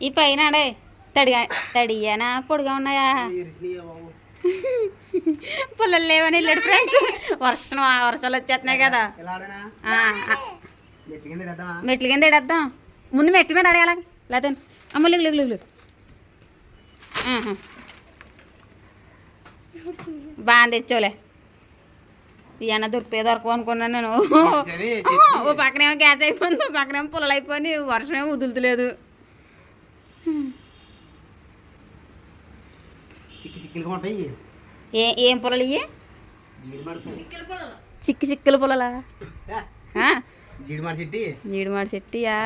ఈ పైన ఆడే తడిగా తడియానా పొడిగా ఉన్నాయా పుల్లలు లేవని వెళ్ళాడు ఫ్రెండ్స్ వర్షం ఆ వర్షాలు వచ్చేస్తున్నాయి కదా మెట్లు కింద పెడదామా మెట్ల కింద ఎడేద్దాం ముందు మెట్ల మీద అడగాల లేదా అమ్మ లేగు బాగా తెచ్చోలే ఇవన్న దొరుకుతాయి దొరకవు అనుకున్నాను నేను ఓ పక్కనేమో గ్యాస్ అయిపోయింది ఓ పక్కనేమో పుల్లలు అయిపోయి వర్షం ఏమో వదులుతలేదు సిక్కిలుగా ఉంటాయి ఏ ఏం పుల్లలు ఇవి. చిక్కి చిక్కుల ఆ? జీడిమాడి చెట్టి జీడిమాడి చెట్టియా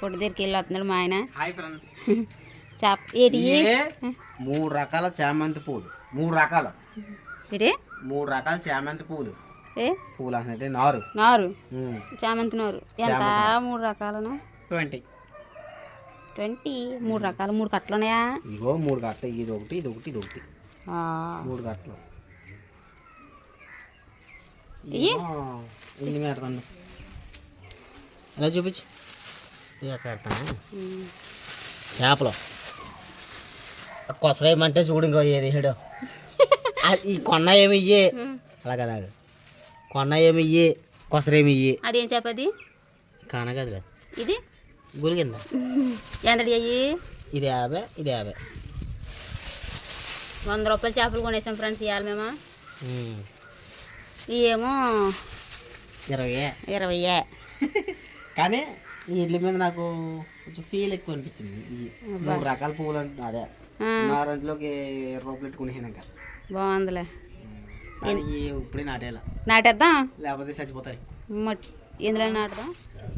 కొట్టు దగ్గరికి వెళ్ళి వస్తున్నాడు మా ఆయన. Hi friends. చాప్ ఏటి? మూడు రకాల చామంతి పూలు. మూడు రకాలు. ఏటి? మూడు రకాల చామంతి పూలు. ఏ? పూలు అంటే నారు. నారు. చామంతి నారు. ఎంత? మూడు రకాలనా? ట్వంటీ. ట్వంటీ మూడు రకాలు మూడు కట్టలు ఉన్నాయా? ఇగో మూడు కట్టలు ఇది ఒకటి ఇది ఒకటి ఇది ఒకటి. మూడు కట్టలు. ఇన్ని పెడతాను ఎలా చూపించు? పెడతాను. చేపలు. కొసరేయమంటే చూడు ఇంకో ఏది హెడు ఈ కొన్న ఏమి ఇయ్యే? అలా కదా కొన్న ఏమి ఇయ్యే? కొసరేమి ఇయ్యే? అదేం చెప్పది కానగదిలే. ఇది? గురిగింద ఎంతటి అయ్యి? ఇది యాభై ఇది యాభై. వంద రూపాయలు చేపలు కొనేసాం ఫ్రెండ్స్ ఇవాళ మేము. ఇవేమో ఇరవై ఇరవయ్యే కానీ ఈ ఇడ్లీ మీద నాకు కొంచెం ఫీల్ ఎక్కువ అనిపించింది. మూడు రకాల పువ్వులు అంటే అదే. రెంట్లోకి ఇరవై రూపాయలు పెట్టుకునేనాక బాగుందిలే. ఇప్పుడే నాటేలా. నాటేద్దాం. లేకపోతే చచ్చిపోతాయి. మట్ ఎందులో నాటుదాం?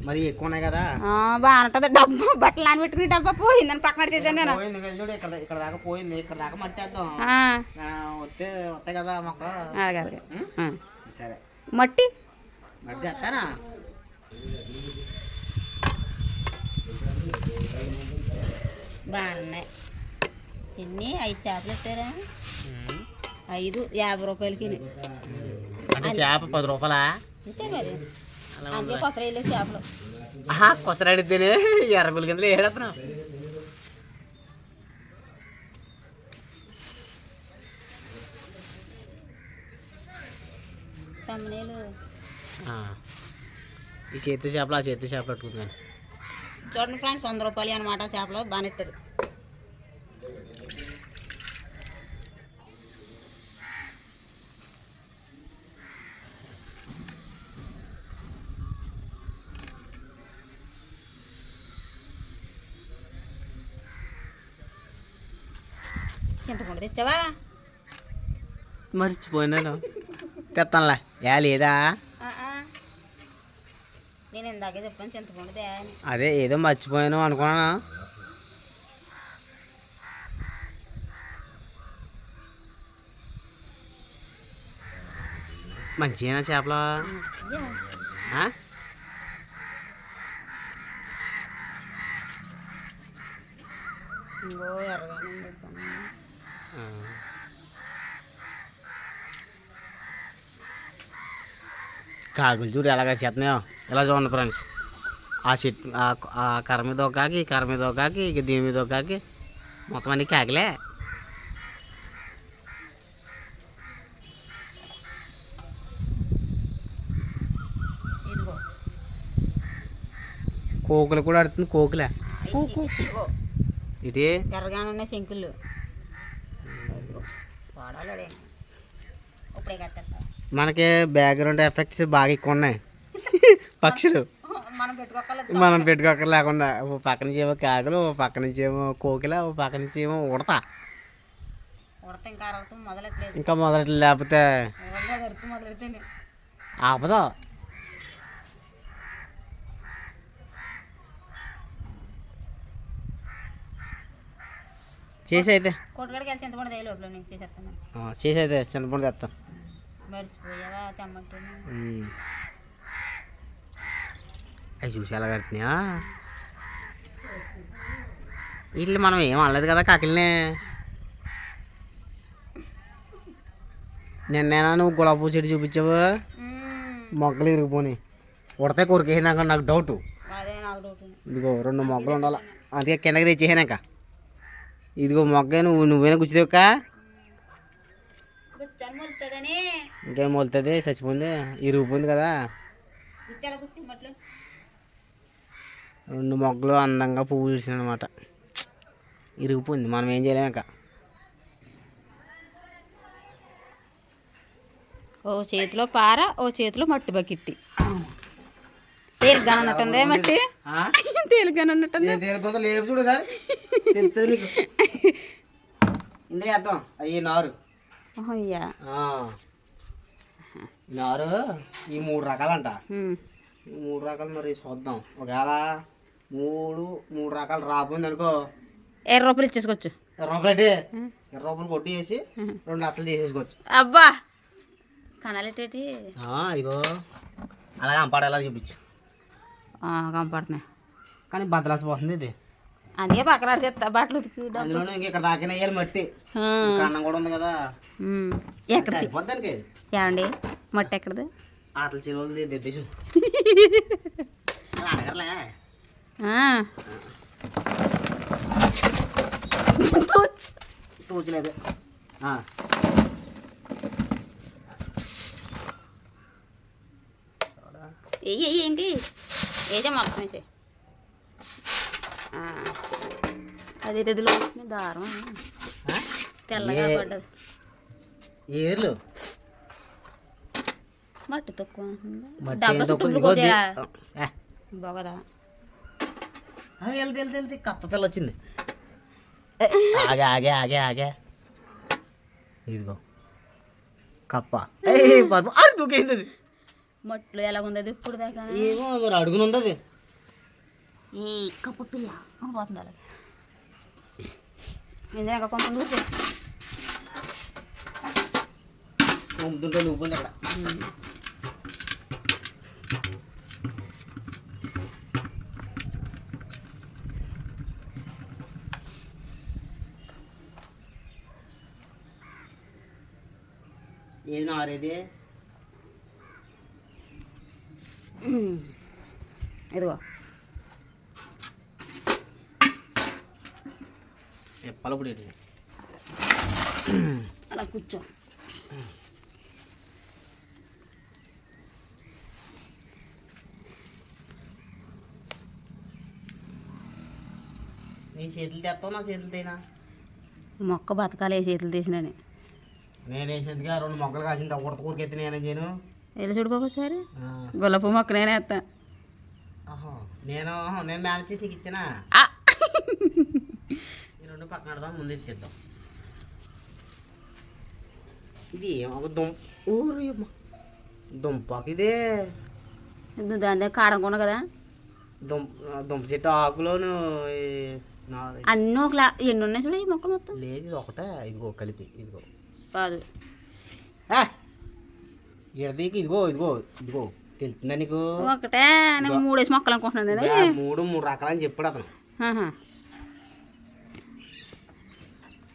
మరి ఎక్కువ ఉన్నాయి కదా బాగుంటుంది డబ్బా బట్టలు నానబెట్టుకుని డబ్బా పోయిందని పక్కన చేశాను నేను. చూడు ఇక్కడ ఇక్కడ దాకా పోయింది ఇక్కడ దాకా మట్టేద్దాం. వస్తే వస్తాయి కదా మొక్క అలాగే. సరే. మట్టి? మట్టి చేస్తానా? బాగున్నాయి. చిన్ని ఐదు చేపలు ఇస్తారా ఐదు యాభై రూపాయలకి అంటే చేప పది రూపాయలా? అంతే మరి. చేపలు. కొసరాడితేనే ఎర్రగుల కింద తమ్మనేలు ఈ చేతి చేపలు ఆ చేతి చేపలు పట్టుకుంటాను. చూడండి ఫ్రెండ్స్ వంద రూపాయలు అనమాట చేపలు బాగా నెట్టారు. చింతపండు తెచ్చావా మర్చిపోయినాను తెస్తానులే యా లేదా నేను ఇందాకే చెప్పాను చింతపండు అదే ఏదో మర్చిపోయాను అనుకున్నాను. మంచిగా. చేపలు? ఇంకో. కాకులు చూడు ఎలాగ చేస్తున్నాయో. ఇలా చూడండి ఫ్రెండ్స్ ఆ చెట్టు ఆ- కర్ర మీద ఒక కాకి కర్ర మీద ఒక కాకి ఇక దీని మీద ఒక కాకి. మొత్తం అన్ని కాకిలే. కోకులు కూడా ఆడుతుంది కోకులే. ఇది? ఎర్రగానే ఉన్నాయి శంకులు. మనకి బ్యాక్గ్రౌండ్ ఎఫెక్ట్స్ బాగా ఎక్కువ ఉన్నాయి. పక్షులు. మనం పెట్టుకోక లేకుండా ఓ పక్క నుంచి ఏమో కాకులు ఓ పక్క నుంచి ఏమో కోకిల ఓ పక్క నుంచి ఏమో ఉడత. ఇంకా మొదలెట్లేదు లేకపోతే ఆపదు. చేసి అయితే కొట్టుకాడికి వెళ్ళి చింతపండు దేయి లోపల నేను చేసేస్తాను. చేసి అయితే చింతపండు తెస్తాం మర్చిపోయావా తెమ్మంటే. అవి చూసి ఎలా కడుతున్నాయా? వీళ్ళు మనం ఏం అనలేదు కదా కాకిల్ని. నిన్నేనా నువ్వు గులాబీ చెట్టు చూపించావు? మొక్కలు ఇరిగిపోయి ఉడతే కొరికేసిందాక నాకు డౌట్. ఇదిగో రెండు మొగ్గలు ఉండాలి. అందుకే కిందకి తెచ్చేసానాక. ఇదిగో మొగ్గ నువ్వు నువ్వేనా గుచ్చిదేవుక ఇంకేం మొలుతుంది చచ్చిపోయింది. ఇరిగిపోయింది కదా. రెండు మొగ్గలు అందంగా పువ్వు విడిచిన అనమాట ఇరిగిపోయింది మనం ఏం చేయలేము ఇంకా. ఓ చేతిలో పార ఓ చేతిలో మట్టి బకెట్టి. తేలిగ్గా ఉన్నట్టుందే మట్టి? తేలిగ్గా ఉన్నట్టుంది తేలిపోతే లేపు చూడు సార్. ఇందులో వేద్దాం అయ్యి నారు. అయ్యా నారు ఈ మూడు రకాలంట. ఈ మూడు రకాలు మరి చూద్దాం. ఒకవేళ మూడు మూడు రకాలు రాపోయింది అనుకో ఎర్ర రూపాయలు ఇచ్చేసుకోవచ్చు. ఇరవై రూపాయలు ఇరవై రూపాయలు కొట్టి వేసి రెండు అట్టలు చేసేసుకోవచ్చు అబ్బా! కనాలెట్టేటి? ఆ, ఇగో అలాగే అంపాడేలా చూపించు. కంపడుతున్నాయి కానీ బద్దలాసిపోతుంది ఇది. అందుకే పక్కన చెత్త బట్టలు. అందులోనే ఇంక ఇక్కడ దాకా వేయాలి మట్టి అన్నం కూడా ఉంది కదా దానికి ఏమండి మట్టి ఎక్కడిది ఆటల చెరువులు దిద్దేసి అడగర్లే ఆ. తూచ్. తూచలేదు ఆ. ఎయ్యి ఎయ్యి ఏంటి ఏజే మొత్తం వేసే అది ఇదిలో వచ్చిన దారం? తెల్లగా పడ్డది. ఏర్లు మట్టి తక్కువ డబ్బా చుట్టూ. బాగదా. వెళ్తే వెళ్తే వెళ్తే. కప్ప పిల్ల వచ్చింది. ఆగే ఆగే ఆగే ఆగే. ఇదిగో. కప్ప. ఆ, దూకేంది మట్లు ఎలాగుంది అది? ఇప్పుడు దాకా. ఏమో మరి అడుగును ఉంది అది ఏ కప్పు పిల్ల. పోతుంది అలాగే ఇందులో కొంత దూకు పంపుతుంటే నువ్వు ఉంది అక్కడ. ఏది నారేది ఇదిగో. పలపుడి అలా కూర్చో. నీ చేతులు తెస్తావు నా చేతులు తేనా? మొక్క బతకాలి ఏ చేతులు తీసినని. నేను వేసినందుగా రెండు మొక్కలు కాసింది ఉడత కూరకెత్తి నేనేం చేయను. వెళ్ళి చూడు బాబు ఆ, గులాబీ మొక్క నేనే ఆహా. నేను నేను మేనేజ్ చేసి నీకు ఇచ్చానా? పక్కన పెడదాం ముందు ఎత్తేద్దాం ఇది ఒక దుంప ఊరి. దుంపకి ఇదే ఇది దాని దగ్గర కాడనుకున్నా కదా? దుంప దుంప చెట్టు ఆకులోను అన్నీ ఒకలా ఎన్ని ఉన్నాయి చూడు ఈ మొక్క మొత్తం? లేదు ఇది ఒకటే. ఇదిగో కలిపి ఇదిగో. కాదు. ఇడదీకి ఇదిగో ఇదిగో ఇదిగో. తెలుస్తుందా నీకు? ఒకటే నేను మూడేసి మొక్కలు అనుకుంటున్నాను మూడు మూడు రకాలని చెప్పాడు అతను.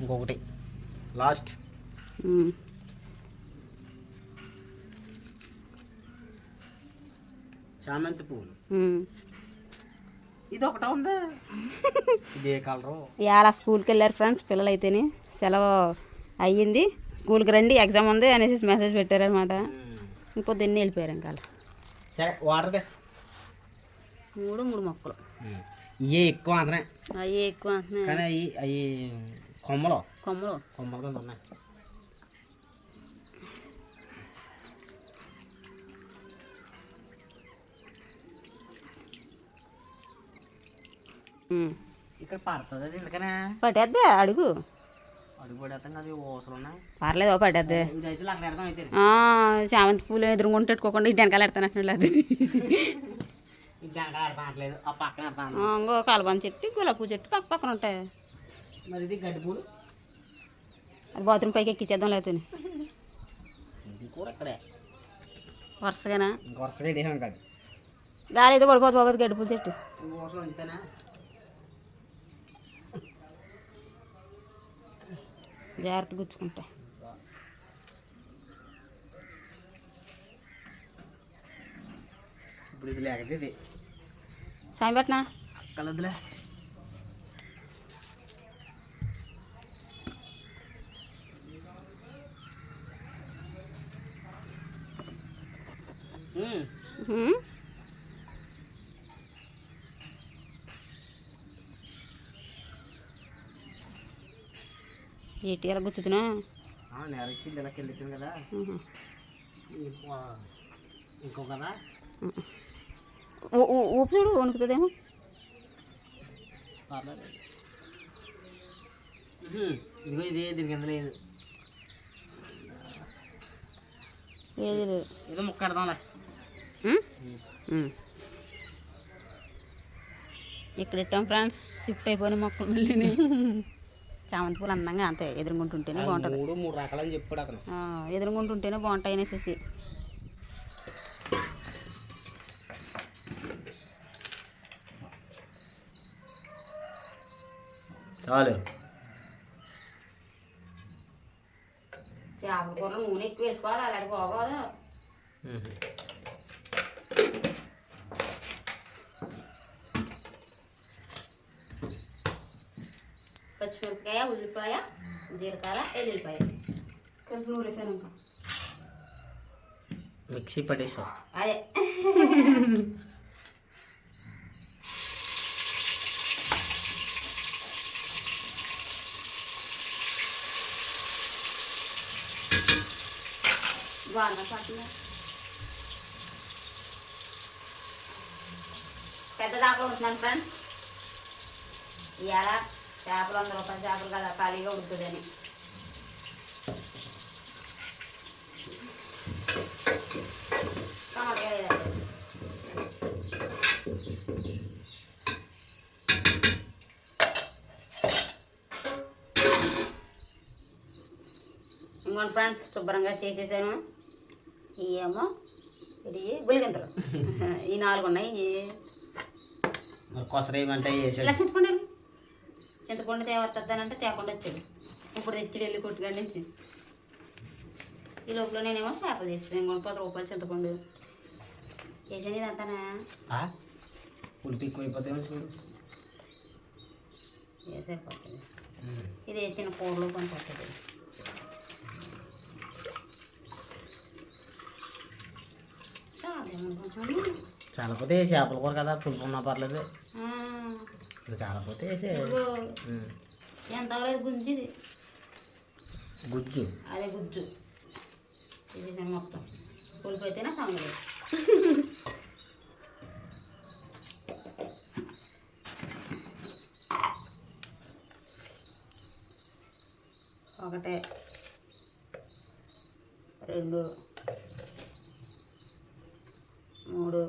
ఇంకొకటి. లాస్ట్. చామంతి పువ్వులు. ఇది ఒకటే ఉందా? ఇది ఏ కలరు. ఇవాళ స్కూల్కి వెళ్ళారు ఫ్రెండ్స్ పిల్లలు అయితేనే సెలవు అయ్యింది. స్కూల్కి రండి ఎగ్జామ్ ఉంది అనేసి మెసేజ్ పెట్టారనమాట ఇంకొద్దిన్ని వెళ్ళిపోయారు ఇంకా. సరే వాటర్దే? మూడు మూడు మొక్కలు. ఇవే ఎక్కువ అంతనే అవి ఎక్కువ అంటున్నాయి కానీ అవి అవి కొమ్మలు. కొమ్మలు. కొమ్మలు కింద ఉన్నాయి. ఇక్కడ పడుతుంది అది ఎందుకనే పట్టేద్దే అడుగు. అడుగు పడేస్తాం కదా ఇవి ఊసలు ఉన్నాయి. పర్లేదు ఓ పట్టేద్దే ఇది అయితే అక్కడ పెడతాం అయితే. ఆ, చామంతి పూలు ఎదురుగుంటే పెట్టుకోకుండా ఇటు వెనకాల ఎడతాను అది. ఇంకో కలబంద చెట్టు గులాబీ చెట్టు పక్క పక్కన ఉంటాయి. మరి ఇది అది బాత్రూమ్ పైకి ఎక్కించేద్దాం లేకపోతే ఇక్కడే. వరుసగానా? వరుసగా గాలి అయితే పడిపోతుంది బాబు గడ్డి పూల చెట్టు. జాగ్రత్త గుచ్చుకుంటా. ఇప్పుడు ఇది లేకపోతే ఇది. సాయం పెట్టనా? అక్కలదులే. ఏంటి ఎలా గుచ్చుతున్నా? నేల ఇచ్చింది ఇలా కింద. కదా. ఇంకో కదా? ఊపు చూడు వణుకుతుందేమో ఇదే లేదు? ఏది లేదు. ఏదో ముక్క కడదాంలే. ఇక్కడ ఇట్టాం ఫ్రెండ్స్ షిఫ్ట్ అయిపోయిన మొక్కలు మళ్ళీ. చామంతి పూలు అందంగా అంతే ఎదురుగుంటుంటేనే బాగుంటుంది. మూడు మూడు రకాలని చెప్పాడు అతను. ఆ, ఎదురుగుంటుంటేనే బాగుంటాయి అనేసి. చాలు చేపల కూర నూనె ఎక్కువ వేసుకోవాలి అలాగే బాగోదు పచ్చిమిరపకాయ ఉల్లిపాయ జీలకర్ర ఎల్లుల్లిపాయ కలిపి నూరేసాను ఇంకా మిక్సీ పట్టేసావు అదే బాగా పట్టిందా పెద్ద దాకా ఉంటున్నాను ఫ్రెండ్స్ ఇవాళ చేపలు వంద రూపాయల చేపలు కదా ఖాళీగా ఉడుతుందని టమాటా వేయాలి. ఇంకోటి ఫ్రెండ్స్ శుభ్రంగా చేసేసాను ఇవేమో ఇది గులిగింతలు. ఈ నాలుగు ఉన్నాయి చింతపండు. చింతపండు తేవద్దనంటే తేకుండా వచ్చాడు ఇప్పుడు తెచ్చి వెళ్ళి కొట్టుకాడి నుంచి. ఈ లోపల నేనేమో చేపలు చేస్తాను. పది రూపాయలు చింతపండు. వేసాను ఇదంతానా పులిపి ఎక్కువైపోతే చూడు. సరిపోతుంది ఇది చిన్న కూరలో కొని పట్టదు చాలేమనుకుంటున్నాను చాలా పోతే చేపల కూర కదా పులుపు ఉన్నా పర్లేదు. ఆ, ఇంకా చాలా పోతే వేసే ఎంత గుంజిది గుజ్జు అదే గుజ్జు. ఇది మొత్తం. కూలిపోతేనే సమయం ఒకటే. రెండు. మూడు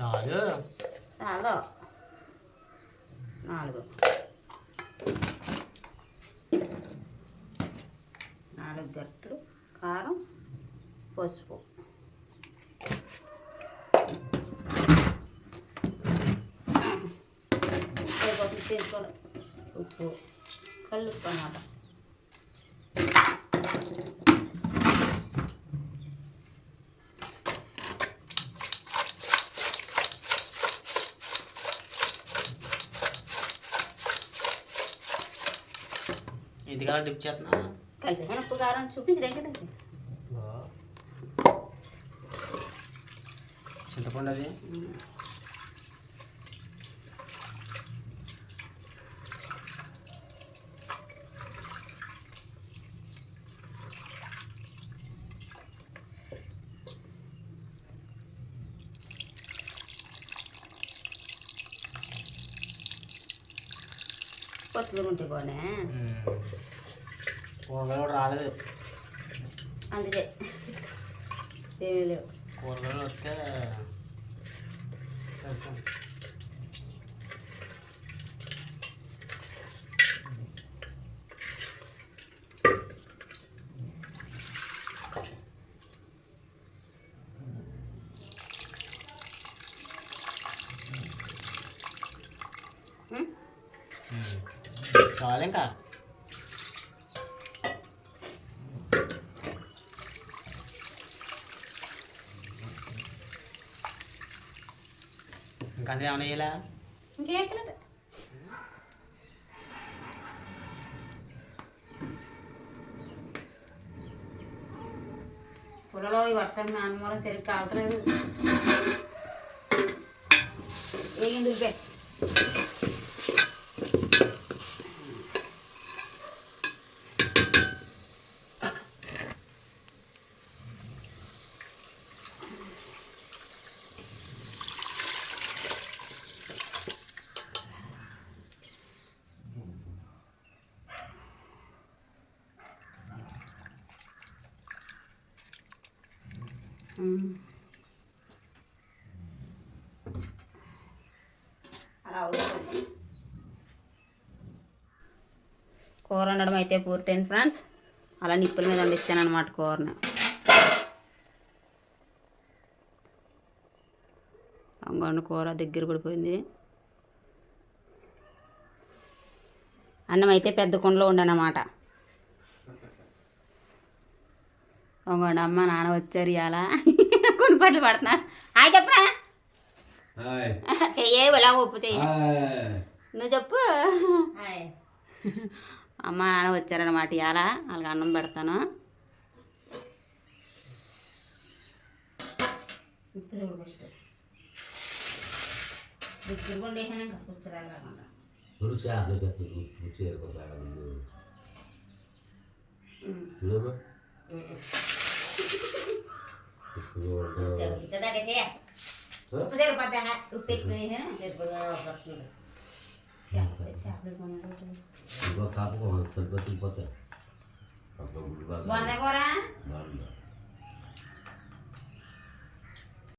చాలు. చాలు. నాలుగు. నాలుగు గట్లు కారం పసుపు. ఉప్పు. కల్లుప్పు అన్నమాట. ఇంటికాడ డిప్ చేస్తున్నా కలిపి ఉప్పు కారం చూపించి దగ్గర చింతపండు అది? కొత్తగా ఉంటే పోనే. కూరగాయలు రాలేదు. అందుకే ఏమీ లేవు. కూరగాయలు వస్తే ఉం? కావాలి ఇంకా ఇంకా అంతే ఏమైనా వేయాలా ఇంకేం పొలలో ఈ వర్షం నాన్న వల్ల సరిగ్గా కావట్లేదు ఏగింది ఉబ్బే అలా కూర వండడం అయితే పూర్తయింది ఫ్రెండ్స్. అలా నిప్పుల మీద వండిస్తాను అనమాట కూరని. అంగొండ కూర దగ్గర పడిపోయింది. అన్నం అయితే పెద్ద కుండలో ఉండనమాట అంగొండ అమ్మ నాన్న వచ్చారు ఇవాళ కొన్ని పట్లు పడుతున్నా. హాయ్ చెప్పరా? చెయ్యే ఇలా ఉప్పు చెయ్యి. నువ్వు చెప్పు. అమ్మ నాన్న వచ్చారనమాట ఇవాళ వాళ్ళకి అన్నం పెడతాను. రుచి ఆపలే చెప్తుంది రుచి ఏర్పడతాడు ముందు చూడమ్మా ఇప్పుడు ఉప్పు సరిపోద్దా ఉప్పు ఎక్కువ సరిపడుతుంది చేపలు కొన్నాడు ఇంకో కాపు సరిపోతే పోతే బాగుందా కూర బాగుందా